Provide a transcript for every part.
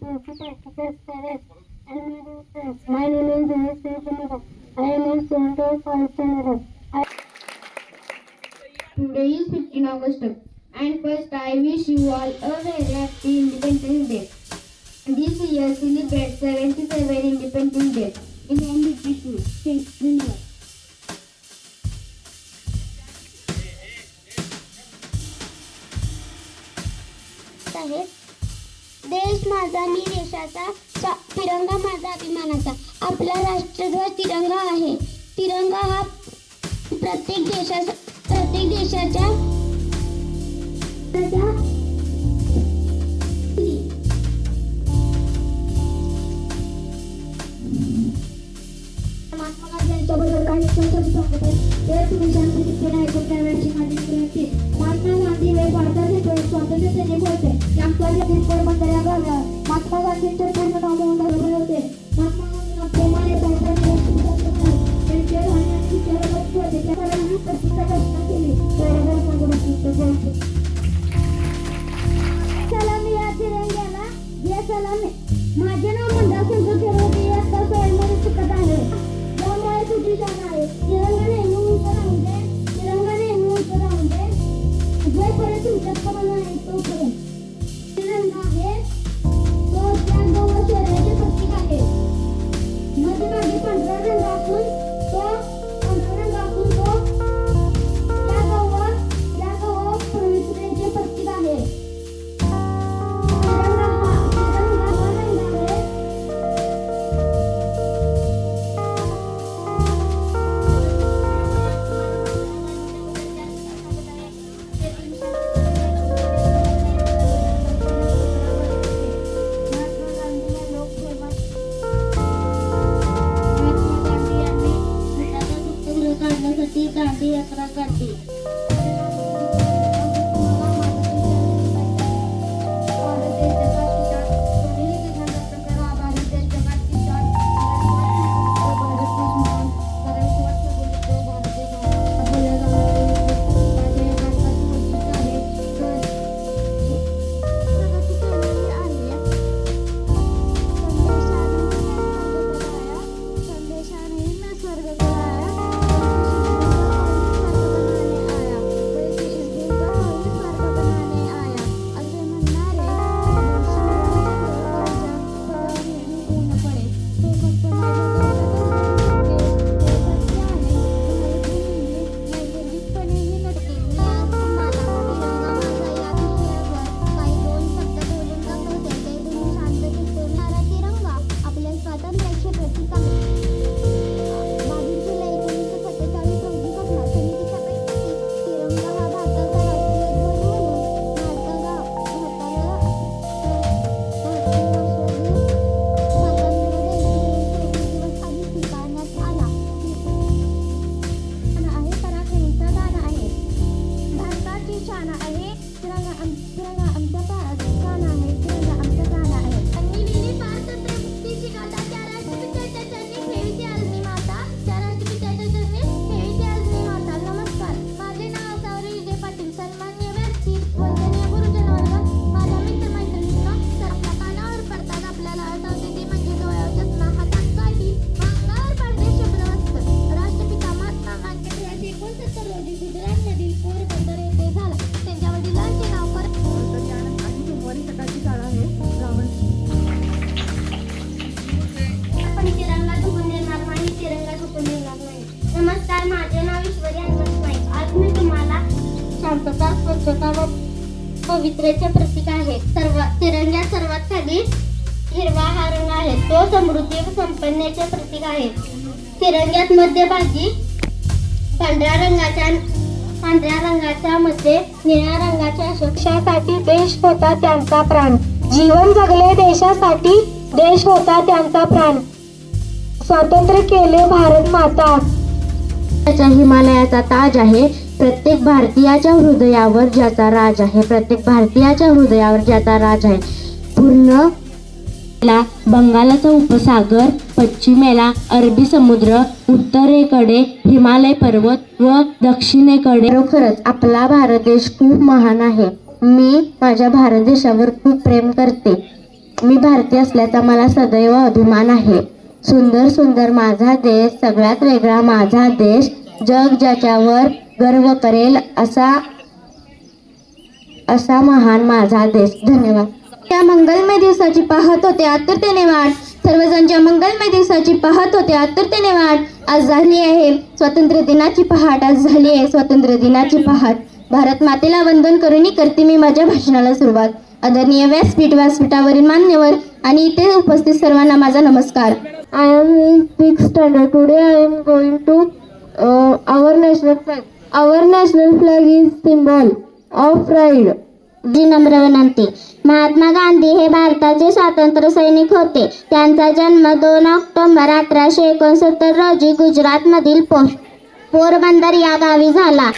My name is Dinesh Devkumar. I am in of five Today is 15 August and first I wish you all a very happy Independence Day. This year celebrates 77 Independence Day in देश माझा मी देशाचा तिरंगा माझा अभिमानाचा. आपला राष्ट्रध्वज तिरंगा आहे. तिरंगा हा प्रत्येक देशा प्रत्येक देशाच्या महात्मा गांधी यांच्याबद्दल काही महात्मा गांधी हे भारताचे स्वातंत्र्य सैनिक होते. यांच्या पोरबंदर या गावाला महात्मा गांधींचे पूर्ण नाव दुःखगृह काढण्यासाठी दांडी यात्रा काढली शांतता स्वच्छता व पवित्रेचे प्रतीक आहे सर्व तिरंग्यात सर्वात खाली हिरवा हा रंग आहे. तो समृद्धी व संपन्नेचे प्रतीक आहे. तिरंग्यात मध्यभागी पांढऱ्या रंगाच्या पांढऱ्या रंगाच्या मध्ये निळ्या रंगाच्या सुरक्षासाठी देश होता त्यांचा प्राण. जीवन जगले देशासाठी देश होता त्यांचा प्राण. स्वातंत्र्य केले भारत माता. त्याच्या हिमालयाचा ताज आहे. प्रत्येक भारतीयाच्या हृदयावर ज्याचा राज आहे प्रत्येक भारतीयाच्या हृदयावर ज्याचा राज आहे. पूर्ण बंगालाचा उपसागर पश्चिमेला अरबी समुद्र उत्तरेकडे हिमालय पर्वत व दक्षिणेकडे. खरोखरच आपला भारत देश खूप महान आहे. मी माझ्या भारत देशावर खूप प्रेम करते. मी भारतीय असल्याचा मला सदैव अभिमान आहे. सुंदर सुंदर माझा देश सगळ्यात वेगळा माझा देश जग ज्याच्यावर गर्व करेल असा असा महान माझा देश. धन्यवाद. त्या मंगलमय दिवसाची पाहत होते आतुरतेने वाट सर्वजण ज्या मंगलमय दिवसाची पाहत होते आतुरतेने वाट आज झाली आहे. स्वातंत्र्य दिनाची पहाट आज झाली आहे. स्वातंत्र्य दिनाची पहाट. भारत मातेला वंदन करूनही करते मी माझ्या भाषणाला सुरुवात. आदरणीय व्यासपीठ व्यासपीठावरील मान्यवर आणि इथे उपस्थित सर्वांना माझा नमस्कार. I am in six standard today I am going to our national flag our national flag is symbol of pride जी नम्र विनंती. महात्मा गांधी हे भारताचे स्वातंत्र्य सैनिक होते. त्यांचा जन्म दोन ऑक्टोबर अठराशे एकोणसत्तर रोजी गुजरातमधील पो पोरबंदर या गावी झाला.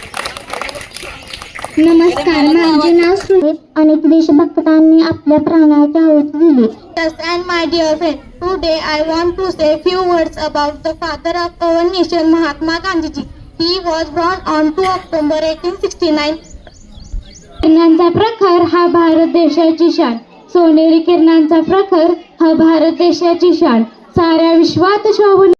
नमस्कार माझे नाव सुमित. अनेक देशभक्तांनी आपल्या प्राणाचे आवत दिले. Today I want to say few word about the father of our nation Mahatma Gandhiji he was born on two October eighteen sixty nine किरणांचा प्रखर हा भारत देशाची शाळ सोनेरी किरणांचा प्रखर हा भारत देशाची शाळ साऱ्या विश्वात शोभून